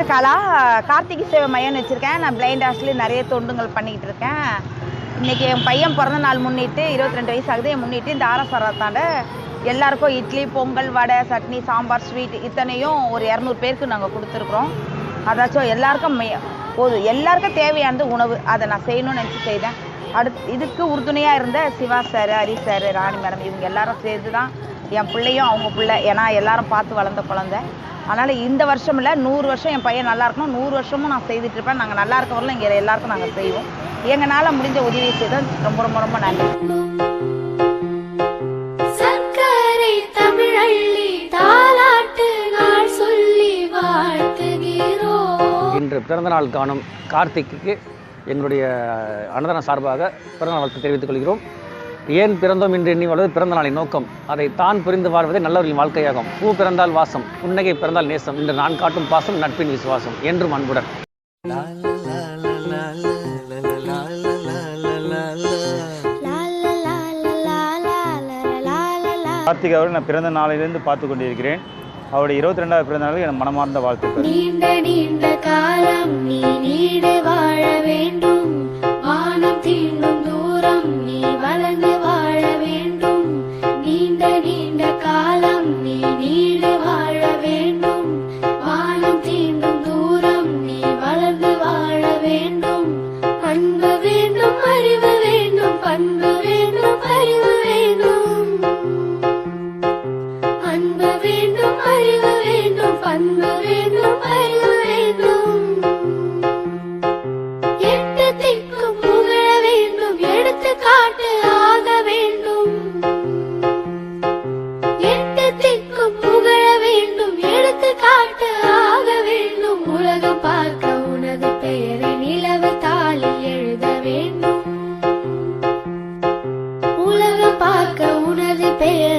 பேர் கலா கார்த்திகை சேவை மையம்னு வச்சுருக்கேன். நான் பிளைண்ட் ஹாஸ்டலில் நிறைய தொண்டுங்கள் பண்ணிக்கிட்டு இருக்கேன். இன்றைக்கி என் பையன் பிறந்த நாள் முன்னிட்டு இருபத்தி ரெண்டு வயசு ஆகுது. என் முன்னிட்டு இந்த ஆரஸ்வரத்தாண்ட எல்லாருக்கும் இட்லி பொங்கல் வடை சட்னி சாம்பார் ஸ்வீட் இத்தனையும் ஒரு இரநூறு பேருக்கு நாங்கள் கொடுத்துருக்குறோம். அதாச்சும் எல்லாருக்கும் மே- போது எல்லாருக்கும் தேவையானது உணவு. அதை நான் செய்யணும்னு நினச்சி செய்தேன். அடுத்து இதுக்கு உறுதுணையாக இருந்த Siva sir Hari sir Rani madam இவங்க எல்லாரும் சேர்ந்து தான் என் பிள்ளையும் அவங்க பிள்ளை. ஏன்னா எல்லாரும் பார்த்து வளர்ந்த குழந்தை. அதனால் இந்த வருஷம் இல்லை நூறு வருஷம் என் பையன் நல்லா இருக்கணும். நூறு வருஷமும் நான் செய்துட்டு இருப்பேன் நாங்கள் நல்லா இருக்க வரலாம் இங்கே எல்லாருக்கும் நாங்கள் செய்வோம். எங்களால் முடிஞ்ச உதவி செய்த ரொம்ப ரொம்ப ரொம்ப நன்றி. சர்க்கரை தமிழள்ளி தாலாட்டு நாள் சொல்லி வாழ்த்துகிறோம். இன்று பிறந்தநாள் காணும் கார்த்திக்கு எங்களுடைய அன்னதான சார்பாக பிறந்தநாள் வாழ்த்து தெரிவித்துக் கொள்கிறோம். ஏன் பிறந்தோம் என்று எண்ணி வாழ்வது பிறந்த நாளின் நோக்கம்? அதை தான் புரிந்து வாழ்வதே நல்லவர்களின் வாழ்க்கையாகும். பூ பிறந்தால் வாசம் புன்னகை பிறந்தால் நேசம் இன்று நான் காட்டும் பாசம் நட்பின் விசுவாசம் என்றும் அன்புடன். கார்த்திக் அவர்கள் நான் பிறந்த நாளிலிருந்து பார்த்து கொண்டிருக்கிறேன். அவருடைய இருபத்தி ரெண்டாவது பிறந்த நாளுக்கு என் மனமார்ந்த வாழ்த்துக்கள். நீண்ட நீண்ட காலம் நீ நீடு அன்புரென்னும் பரிந்துரைக்கும் புகழ வேண்டும் எடுத்து காட்டு ஆக வேண்டும். எட்டு பார்க்க உனது பெயரை நிலவு தாளில் எழுத வேண்டும். உலகம் பார்க்க உனது பெயர்